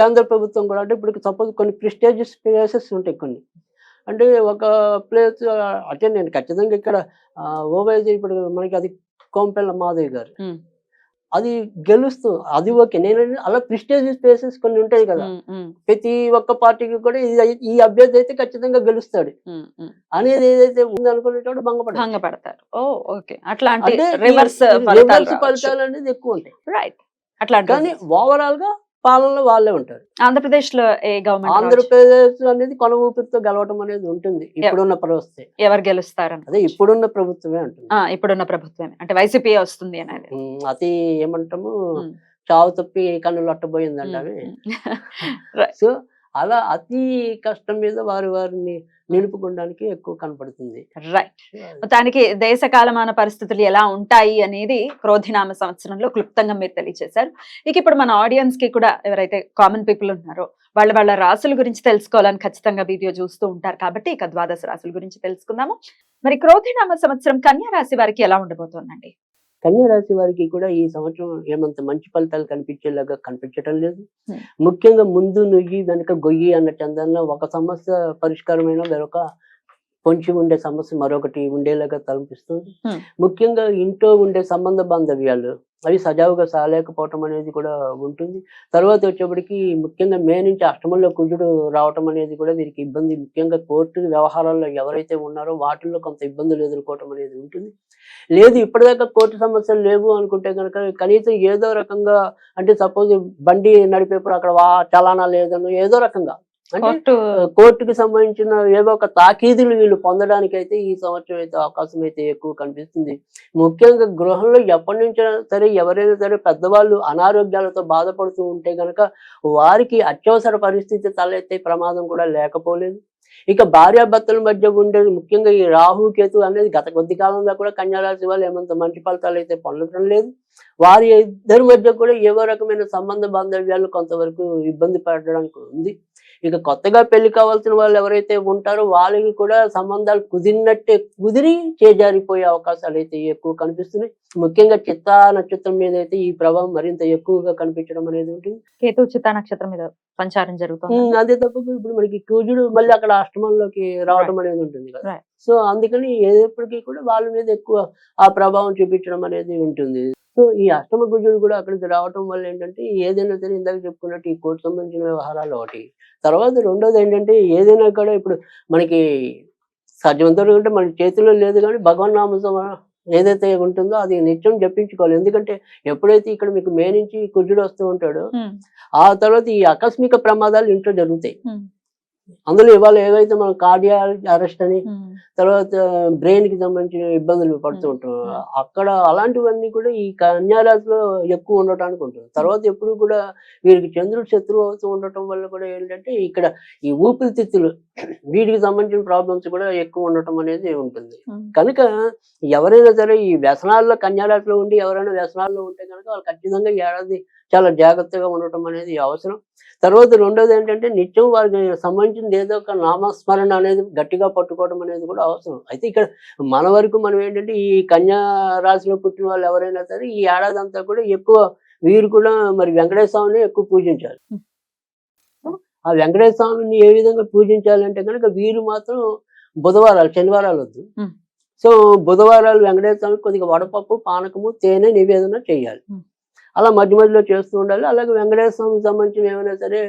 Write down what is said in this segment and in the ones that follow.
కేంద్ర ప్రభుత్వం కూడా అంటే ఇప్పుడు సపోజ్ కొన్ని ప్రిస్టేజియస్ ప్లేసెస్ ఉంటాయి కొన్ని. అంటే ఒక ప్లేస్ అంటే నేను ఖచ్చితంగా ఇక్కడ ఓవైజీ ఇప్పుడు మనకి అది కోంపెల్ల మాధవి గారు. అది గెలుస్తూ అది ఓకే. నేను అలా ప్రిస్టేజియస్ ప్లేసెస్ కొన్ని ఉంటాయి కదా. ప్రతి ఒక్క పార్టీకి కూడా ఇది ఈ అభ్యర్థి అయితే ఖచ్చితంగా గెలుస్తాడు. అనేది ఏదైతే ఉంది అనుకునేటప్పుడు భంగపడదు భంగపడతారు. ఓకే. అట్లాంటి రివర్స్ ఫలితాలు అనేది ఎక్కువ ఉంటాయి. రైట్ అట్లాంటి కానీ ఓవరాల్గా పాలనలో వాళ్ళే ఉంటారు. ఆంధ్రప్రదేశ్లో ఏ గవర్నమెంట్ ఆంధ్రప్రదేశ్ అనేది కొన ఊపిరితో గెలవటం అనేది ఉంటుంది. ఇప్పుడున్న పరిస్థితి. ఎవరు గెలుస్తారని. అదే ఇప్పుడున్న ప్రభుత్వమే ఉంటుంది ఆ, ఇప్పుడున్న ప్రభుత్వమే. అంటే వైసీపీ వస్తుంది అనేది. అతి ఏమంటాము. చావు తప్పి కన్నులు అట్టబోయిందండి అవి సో అలా అతి కష్టం మీద వారి వారిని నిలుపుకోవడానికి ఎక్కువ కనపడుతుంది. రైట్ మొత్తానికి దేశ కాలమాన పరిస్థితులు ఎలా ఉంటాయి అనేది క్రోధినామ సంవత్సరంలో క్లుప్తంగా మీరు తెలియజేశారు ఇక ఇప్పుడు మన ఆడియన్స్కి కూడా ఎవరైతే కామన్ పీపుల్ ఉన్నారో వాళ్ళ వాళ్ళ రాసుల గురించి తెలుసుకోవాలని ఖచ్చితంగా వీడియో చూస్తూ ఉంటారు కాబట్టి ఇక ద్వాదశ రాసుల గురించి తెలుసుకుందాము. మరి క్రోధినామ సంవత్సరం కన్యా రాశి వారికి ఎలా ఉండబోతోందండి? రాశి వారికి కూడా ఈ సంవత్సరం ఏమంత మంచి ఫలితాలు కనిపించేలాగా కనిపించడం లేదు Hmm. ముఖ్యంగా ముందు నుయ్యి వెనక గొయ్యి అన్న చందంలో ఒక సమస్య పరిష్కారమైన వేరొక పొంచి ఉండే సమస్య మరొకటి ఉండేలాగా తలపిస్తుంది. ముఖ్యంగా ఇంట్లో ఉండే సంబంధ బాంధవ్యాలు అవి సజావుగా సాలేకపోవటం అనేది కూడా ఉంటుంది. తర్వాత వచ్చేప్పటికి ముఖ్యంగా మే నుంచి అష్టమంలో కుజుడు రావటం అనేది కూడా వీరికి ఇబ్బంది. ముఖ్యంగా కోర్టు వ్యవహారాల్లో ఎవరైతే ఉన్నారో వాటిల్లో కొంత ఇబ్బందులు ఎదుర్కోవటం అనేది ఉంటుంది. లేదు ఇప్పటిదాకా కోర్టు సమస్యలు లేవు అనుకుంటే కనుక కనీసం ఏదో రకంగా అంటే సపోజ్ బండి నడిపేప్పుడు అక్కడ వా చలానా లేదను ఏదో రకంగా అంటే కోర్టు కోర్టుకి సంబంధించిన ఏవో ఒక తాకీదులు వీళ్ళు పొందడానికి అయితే ఈ సంవత్సరం అయితే అవకాశం అయితే ఎక్కువ కనిపిస్తుంది. ముఖ్యంగా గృహంలో ఎప్పటి నుంచైనా సరే ఎవరైనా సరే పెద్దవాళ్ళు అనారోగ్యాలతో బాధపడుతూ ఉంటే గనక వారికి అత్యవసర పరిస్థితి తలెత్తే ప్రమాదం కూడా లేకపోలేదు. ఇక భార్యాభర్తల మధ్య ఉండే ముఖ్యంగా ఈ రాహు కేతు అనేది గత కొద్ది కాలంగా కూడా కన్యారాశి వాళ్ళు ఏమంత మంచి ఫలితాలు అయితే పొందడం లేదు. వారి ఇద్దరి మధ్య కూడా ఏవో రకమైన సంబంధ బాంధవ్యాలు కొంతవరకు ఇబ్బంది పడడానికి ఉంది. ఇక కొత్తగా పెళ్ళి కావాల్సిన వాళ్ళు ఎవరైతే ఉంటారో వాళ్ళకి కూడా సంబంధాలు కుదిరినట్టే కుదిరి చేజారిపోయే అవకాశాలు అయితే ఎక్కువ కనిపిస్తున్నాయి. ముఖ్యంగా చిత్తా నక్షత్రం మీద అయితే ఈ ప్రభావం మరింత ఎక్కువగా కనిపించడం అనేది ఉంటుంది. కేతు చిత్తా నక్షత్రం మీద సంచారం జరుగుతుంది. అదే తప్ప ఇప్పుడు మనకి కుజుడు మళ్ళీ అక్కడ అష్టమంలోకి రావడం అనేది ఉంటుంది కదా. సో అందుకని ఎప్పటికీ కూడా వాళ్ళ మీద ఎక్కువ ఆ ప్రభావం చూపించడం అనేది ఉంటుంది. సో ఈ అష్టమ కుజుడు కూడా అక్కడికి రావటం వల్ల ఏంటంటే ఏదైనా సరే ఇందాక చెప్పుకున్నట్టు ఈ కోర్టు సంబంధించిన వ్యవహారాలు ఒకటి. తర్వాత రెండోది ఏంటంటే ఏదైనా కూడా ఇప్పుడు మనకి సాధ్యమంత అంటే మన చేతిలో లేదు కానీ భగవన్ నామ స్మ- ఏదైతే ఉంటుందో అది నిత్యం జపించుకోవాలి. ఎందుకంటే ఎప్పుడైతే ఇక్కడ మీకు మే నుంచి కుజుడు వస్తూ ఉంటాడో ఆ తర్వాత ఈ ఆకస్మిక ప్రమాదాలు ఇంట్లో జరుగుతాయి. అందులో ఇవాళ ఏవైతే మనం కార్డియా అరెస్ట్ అని తర్వాత బ్రెయిన్కి సంబంధించిన ఇబ్బందులు పడుతూ ఉంటాం. అక్కడ అలాంటివన్నీ కూడా ఈ కన్యారాశిలో ఎక్కువ ఉండటానికి ఉంటుంది. తర్వాత ఎప్పుడు కూడా వీరికి చంద్రుడు శత్రువు అవుతూ ఉండటం వల్ల కూడా ఏంటంటే ఇక్కడ ఈ ఊపిరితిత్తులు వీటికి సంబంధించిన ప్రాబ్లమ్స్ కూడా ఎక్కువ ఉండటం అనేది ఉంటుంది. కనుక ఎవరైనా సరే ఈ వ్యసనాల్లో కన్యారాశిలో ఉండి ఎవరైనా వ్యసనాల్లో ఉంటే కనుక వాళ్ళు ఖచ్చితంగా ఈ ఏడాది చాలా జాగ్రత్తగా ఉండటం అనేది అవసరం తర్వాత రెండోది ఏంటంటే నిత్యం వారికి సంబంధించింది ఏదో ఒక నామస్మరణ అనేది గట్టిగా పట్టుకోవడం అనేది కూడా అవసరం అయితే ఇక్కడ మన వరకు మనం ఏంటంటే ఈ కన్యా రాశిలో పుట్టిన వాళ్ళు ఎవరైనా సరే ఈ ఏడాది అంతా కూడా ఎక్కువ వీరు కూడా మరి వెంకటేశ్వర స్వామిని ఎక్కువ పూజించాలి Hmm. ఆ వెంకటేశ్వర స్వామిని ఏ విధంగా పూజించాలంటే కనుక వీరు మాత్రం బుధవారాలు శనివారాలు వద్దు. సో బుధవారాలు వెంకటేశ్వర స్వామికి కొద్దిగా వడపప్పు పానకము తేనె నివేదన చేయాలి. అలా మధ్య మధ్యలో చేస్తూ ఉండాలి అలాగే వెంకటేశ్వర స్వామికి సంబంధించిన ఏమైనా సరే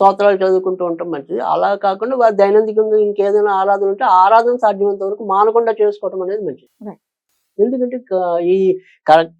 స్తోత్రాలు చదువుకుంటూ ఉండటం మంచిది అలా కాకుండా వారి దైనందికంగా ఇంకేదైనా ఆరాధన ఉంటే ఆరాధన సాధ్యమైనంత వరకు మానకుండా చేసుకోవడం అనేది మంచిది. ఎందుకంటే ఈ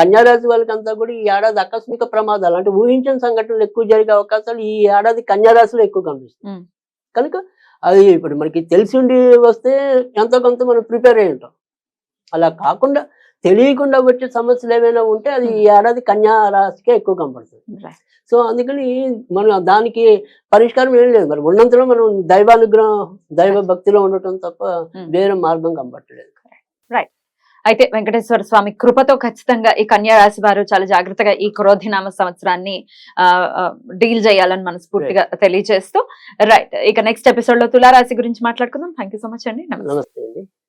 కన్యారాశి వాళ్ళకంతా కూడా ఈ ఏడాది ఆకస్మిక ప్రమాదాలు అంటే ఊహించని సంఘటనలు ఎక్కువ జరిగే అవకాశాలు ఈ ఏడాది కన్యారాశిలో ఎక్కువ కనిపిస్తుంది. కనుక అది ఇప్పుడు మనకి తెలిసి ఉండి వస్తే ఎంతో కొంత మనం ప్రిపేర్ అయి ఉంటాం. అలా కాకుండా తెలియకుండా వచ్చే సమస్యలు ఏమైనా ఉంటే అది ఈ ఏడాది కన్యా రాశికే ఎక్కువ కనపడుతుంది. సో అందుకని మనం దానికి పరిష్కారం ఏం లేదు. మరి ఉన్నంతలో మనం దైవానుగ్రహం దైవ భక్తిలో ఉండటం తప్ప. వేరే మార్గం కనపట్టలేదు అయితే వెంకటేశ్వర స్వామి కృపతో ఖచ్చితంగా ఈ కన్యా రాశి వారు చాలా జాగ్రత్తగా ఈ క్రోధినామ సంవత్సరాన్ని డీల్ చేయాలని మనస్ఫూర్తిగా తెలియజేస్తూ రైట్ ఇక నెక్స్ట్ ఎపిసోడ్లో తులారాశి గురించి మాట్లాడుకుందాం. థ్యాంక్ యూ సో మచ్ అండి. నమస్తే.